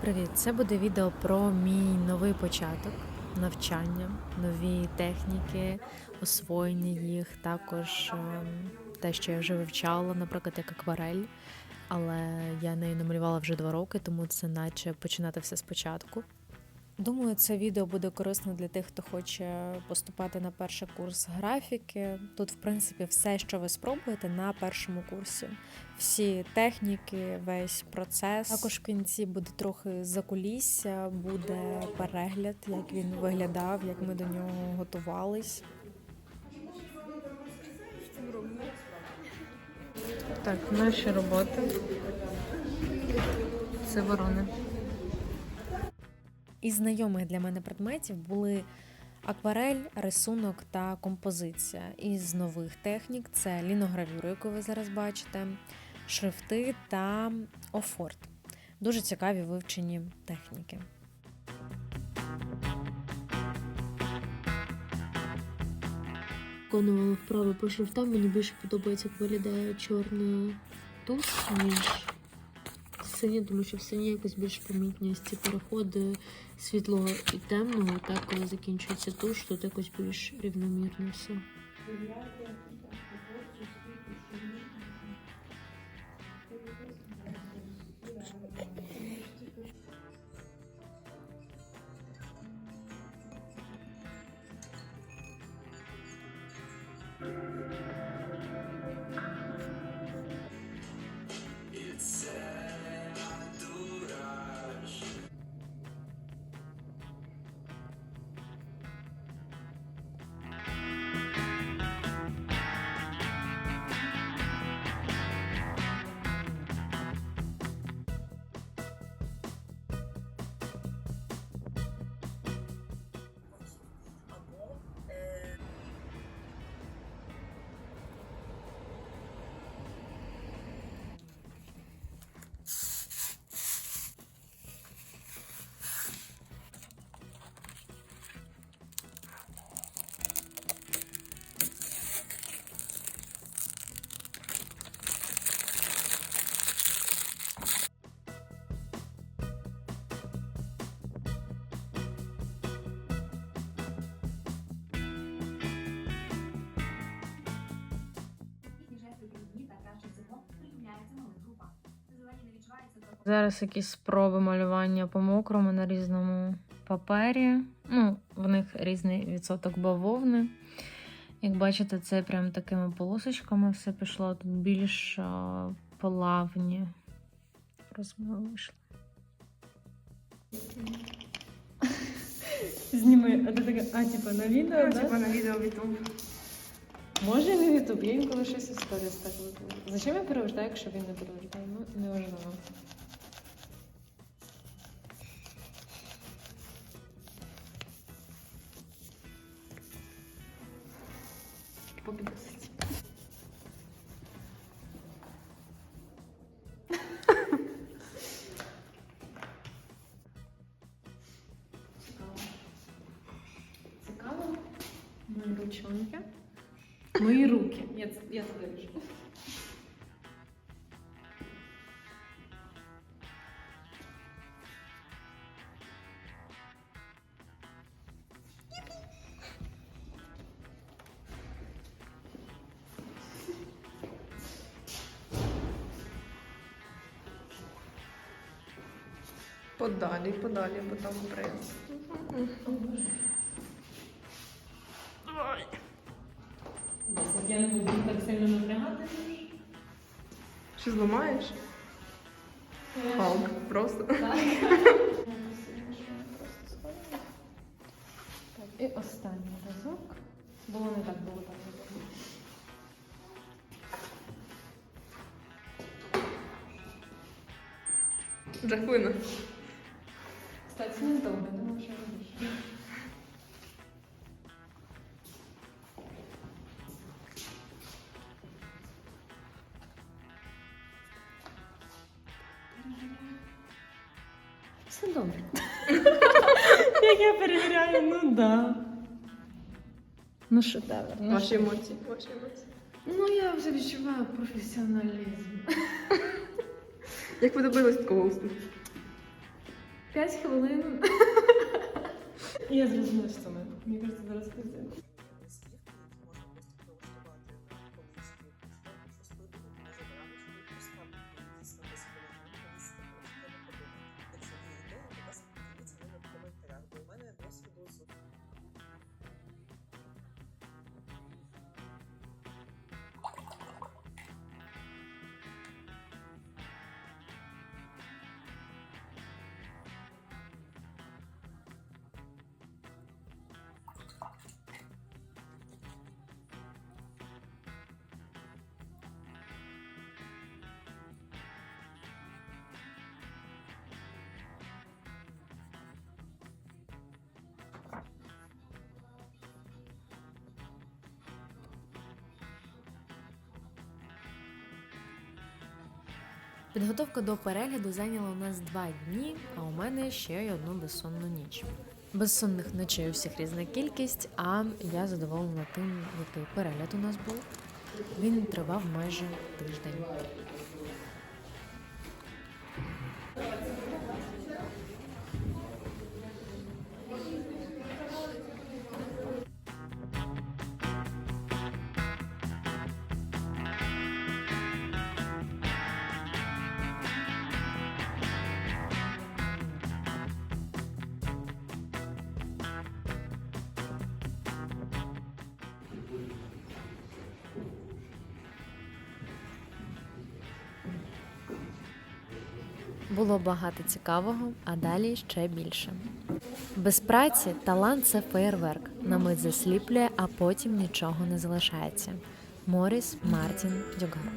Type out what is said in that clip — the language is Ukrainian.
Привіт! Це буде відео про мій новий початок навчання, нові техніки, освоєння їх, також ем, те, що я вже вивчала, наприклад, як акварель, але я нею намалювала вже два роки, тому це наче починати все спочатку. Думаю, це відео буде корисно для тих, хто хоче поступати на перший курс графіки. Тут, в принципі, все, що ви спробуєте на першому курсі. Всі техніки, весь процес. Також в кінці буде трохи закулісся, буде перегляд, як він виглядав, як ми до нього готувались. Так, наші роботи. Це ворони. Із знайомих для мене предметів були акварель, рисунок та композиція. Із нових технік це ліногравюра, яку ви зараз бачите, шрифти та офорт. Дуже цікаві вивчені техніки. виконувала вправи по шрифтам. Мені більше подобається, як виглядає чорна туш, ніж синя, тому що в сині якось більш помітні ці переходи світлого і темного. Так, коли закінчується туш, тут якось більш рівномірно все. Зараз якісь спроби малювання по мокрому на різному папері. Ну, в них різний відсоток бавовни. Як бачите, це прям такими полосочками все пішло. Тут більш а, плавні розмови вийшли. Зніми, а ти така, а типа на відео, Ну, типа на відео в YouTube. Може і на Ютуб, я інколи щось історію так викладу. Зачем я перевертаю, якщо він не перевертає? Ну, неважливо. Побідосить. Цікаво. Мої ручонки. Мої руки. Я, це- я це вирішу. Подалі, подалі, бо там принц. Я не буду так сильно напрягати. Що зламаєш? Халк, просто. Так, і останній разок. Було не так було так. не Жахлина. Кстати, не що робиш. Все добре. Як я перевіряю, ну да. Ну шедевр. Ну, Ваші емоції. Ваші емоції. ну я вже відчуваю професіоналізм. Як ви добились такого успіху? П'ять хвилин. Я з ми. Мені кажется, зараз пиздец. Підготовка до перегляду зайняла у нас два дні, а у мене ще й одну безсонну ніч. Безсонних ночей у всіх різна кількість, а я задоволена тим, який перегляд у нас був. Він тривав майже тиждень. Було багато цікавого, а далі ще більше. Без праці талант це фейерверк. На мить засліплює, а потім нічого не залишається. Моріс Мартін Дюгар.